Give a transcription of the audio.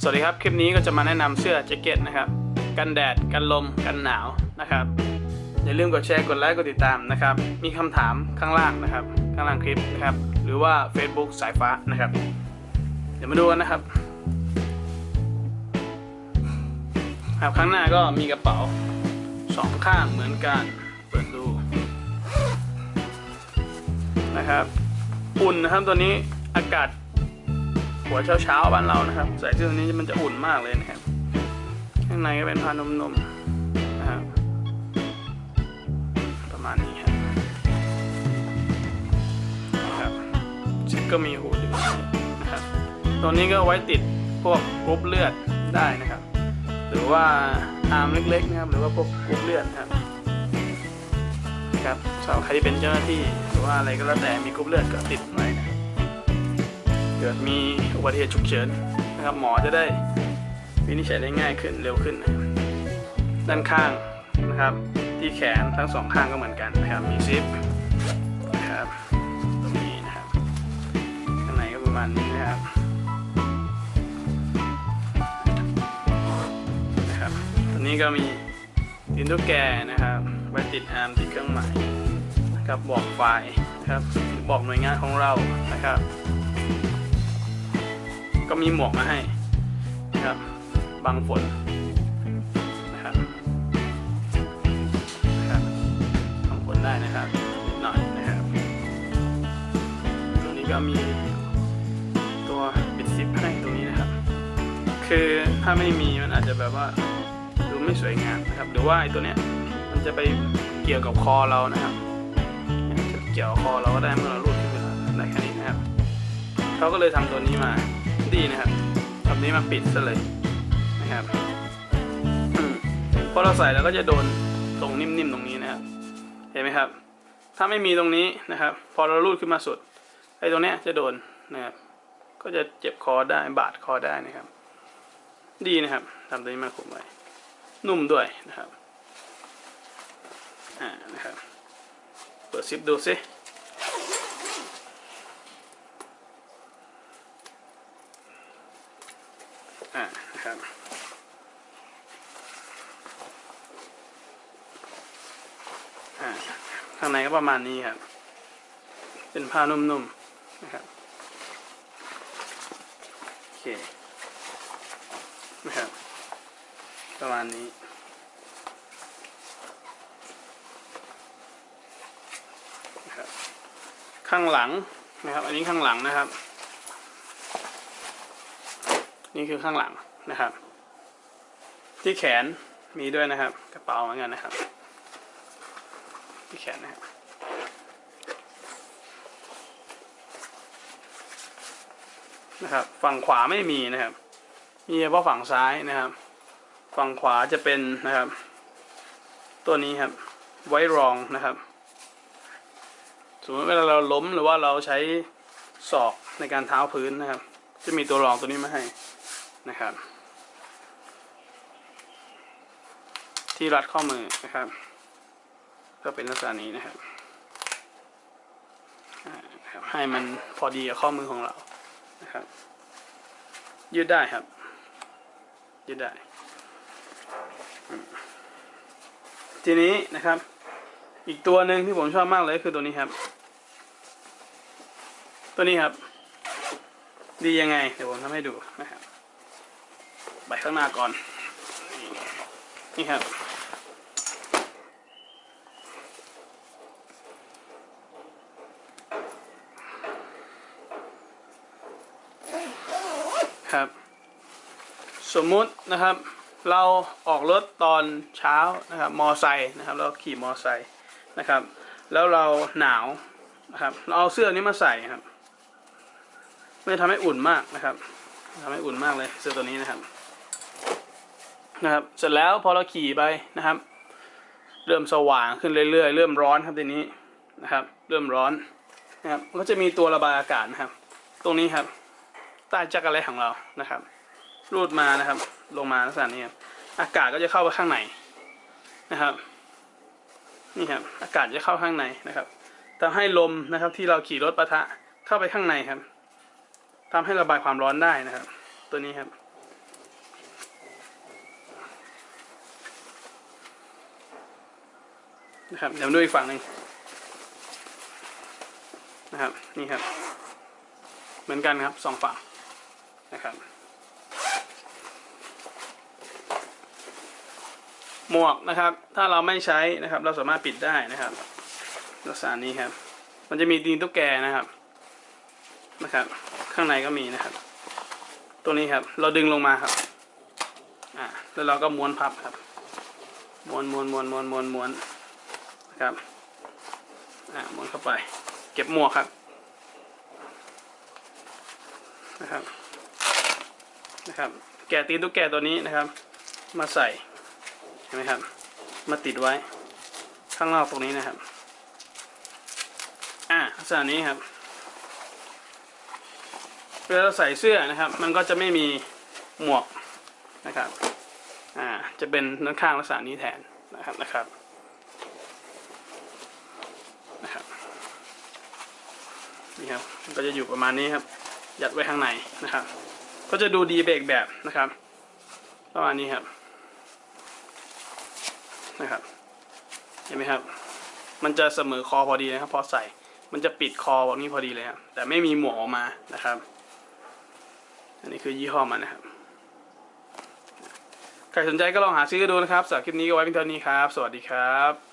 สวัสดีครับ คลิปนี้ก็จะมาแนะนำเสื้อแจ็คเก็ตนะครับ กันแดด กันลม กันหนาวนะครับ อย่าลืมกดแชร์ กดไลค์ กดติดตามนะครับ มีคำถามข้างล่างนะครับ ข้างล่างคลิปนะครับ หรือว่า Facebook สายฟ้านะครับ เดี๋ยวมาดูกันนะครับ ครับข้างหน้าก็มีกระเป๋าสองข้างเหมือนกัน เปิดดูนะครับ อุ่นนะครับตัวนี้อากาศ หัวเช้าเช้าๆบ้านเรานะครับ ใส่เสื้อตัวนี้มันจะอุ่นมากเลยนะครับ ข้างในก็เป็นผ้านมๆนะครับประมาณนี้ครับนะครับชิปก็มีหูดึงนะครับตัวนี้ก็ไว้ติดพวกกรุ๊ปเลือดได้นะครับ หรือว่าอาร์มเล็กๆนะครับ หรือว่าพวกกรุ๊ปเลือดครับนะครับสำหรับใครที่เป็นเจ้าหน้าที่หรือว่าอะไรก็แล้วแต่มีกรุ๊ปเลือดก็ติดไว้นะ กิดมีอุบัติเหตุฉุกเฉินนะครับหมอจะได้วินิจฉัยได้ง่ายขึ้นเร็วขึ้นนะด้านข้างนะครับ ที่แขนทั้งสองข้างก็เหมือนกันนะครับมีซิปนะครับตรงนี้นะครับข้างในก็ประมาณนี้นะครับนะครับตัวนี้ก็มีตินตุ๊กแกนะครับไว้ติดอาร์มติดเครื่องหมายนะครับบอกไฟนะครับบอกหน่วยงานของเรานะครับ มีหมวกมาให้นะครับบังฝนนะครับนะครับบังฝนได้นะครับหน่อยนะครับตรงนี้ก็มีตัวปิดซิปให้ตรงนี้นะครับ คือถ้าไม่มีมันอาจจะแบบว่าดูไม่สวยงามนะครับหรือว่าไอ้ตัวเนี้ยมันจะไปเกี่ยวกับคอเรานะครับจะเกี่ยวคอเราก็ได้เมื่อเราลูดขึ้นไปแล้วได้แค่นี้นะครับเขาก็เลยทำตัวนี้มา ดีนะครับทำนี้มาปิดซะเลยนะครับพอเราใส่แล้วก็จะโดนตรงนิ่มๆตรงนี้นะครับ เห็นไหมครับ ถ้าไม่มีตรงนี้นะครับ พอเราลูดขึ้นมาสุดไอ้ตรงเนี้ยจะโดนนะครับ ก็จะเจ็บคอได้บาดคอได้นะครับ ดีนะครับทำตัวนี้มาคุมไว้ นุ่มด้วยนะครับ อ่านะครับ เปิดซิปดูซิ อ่าครับอ่าข้างในก็ประมาณนี้ครับ เป็นผ้านุ่มๆนะครับโอเคนะครับ ประมาณนี้นะครับข้างหลังนะครับ อันนี้ข้างหลังนะครับ นี่คือข้างหลังนะครับ ที่แขนมีด้วยนะครับ กระเป๋าเหมือนกันนะครับ ที่แขนนะครับนะครับ ฝั่งขวาไม่มีนะครับ มีเฉพาะฝั่งซ้ายนะครับ ฝั่งขวาจะเป็นนะครับ ตัวนี้ครับ ไว้รองนะครับ สมมติเวลาเราล้มหรือว่าเราใช้ศอกในการเท้าพื้นนะครับ จะมีตัวรองตัวนี้มาให้ นะครับ ที่รัดข้อมือนะครับ ก็เป็นลักษณะนี้นะครับให้มันพอดีกับข้อมือของเรานะครับ ยืดได้ครับ ยืดได้ ทีนี้นะครับ อีกตัวหนึ่งที่ผมชอบมากเลยคือตัวนี้ครับ ตัวนี้ครับ ดียังไง เดี๋ยวผมทำให้ดูนะครับ ไปข้างหน้าก่อน นี่ครับ ครับ สมมุตินะครับ เราออกรถตอนเช้านะครับ มอไซค์นะครับ เราขี่มอไซค์นะครับ แล้วเราหนาวนะครับ เราเอาเสื้อนี้มาใส่ครับ ไม่ทำให้อุ่นมากนะครับทำให้อุ่นมากเลยเสื้อตัวนี้นะครับ นะครับ เสร็จแล้วพอเราขี่ไปนะครับ เริ่มสว่างขึ้นเรื่อยๆ เริ่มร้อนครับทีนี้นะครับ เริ่มร้อนนะครับก็จะมีตัวระบายอากาศนะครับ ตรงนี้ครับ ใต้จักรอะไรของเรานะครับ รูดมานะครับ ลงมาลักษณะนี้ครับอากาศก็จะเข้าไปข้างในนะครับ นี่ครับ อากาศจะเข้าข้างในนะครับทำให้ลมนะครับ ที่เราขี่รถปะทะเข้าไปข้างในครับทำให้ระบายความร้อนได้นะครับ ตัวนี้ครับ นะครับเดี๋ยวดูอีกฝั่งหนึ่งนะครับนี่ครับ เหมือนกันครับสองฝั่งนะครับหมวกนะครับ ถ้าเราไม่ใช้นะครับ เราสามารถปิดได้นะครับลักษณะนี้ครับ มันจะมีตีนตุ๊กแกนะครับนะครับ ข้างในก็มีนะครับ ตัวนี้ครับ เราดึงลงมาครับอ่าแล้วเราก็ม้วนพับครับ ม้วนม้วนม้วนม้วนม้วนม้วนน ครับ อ่าม้วนเข้าไป เก็บหมวกครับ นะครับ นะครับ แกะตีนตุ๊กแกตัวนี้นะครับ มาใส่ เห็นไหมครับ มาติดไว้ ข้างนอกตรงนี้นะครับ อ่าลักษณะนี้ครับเวลาเราใส่เสื้อนะครับ มันก็จะไม่มีหมวกนะครับ อ่า จะเป็นด้านข้างลักษณะนี้แทนนะครับนะครับ นี่ครับก็จะอยู่ประมาณนี้ครับ ยัดไว้ข้างในนะครับ ก็จะดูดีเบรกแบบนะครับ ประมาณนี้ครับนะครับ เห็นไหมครับ มันจะเสมอคอพอดีนะครับ พอใส่มันจะปิดคอแบบนี้พอดีเลยครับแต่ไม่มีหมวกออกมานะครับ อันนี้คือยี่ห้อมันนะครับใครสนใจก็ลองหาซื้อดูนะครับสำหรับคลิปนี้ก็ไว้เพียงเท่านี้ครับ สวัสดีครับ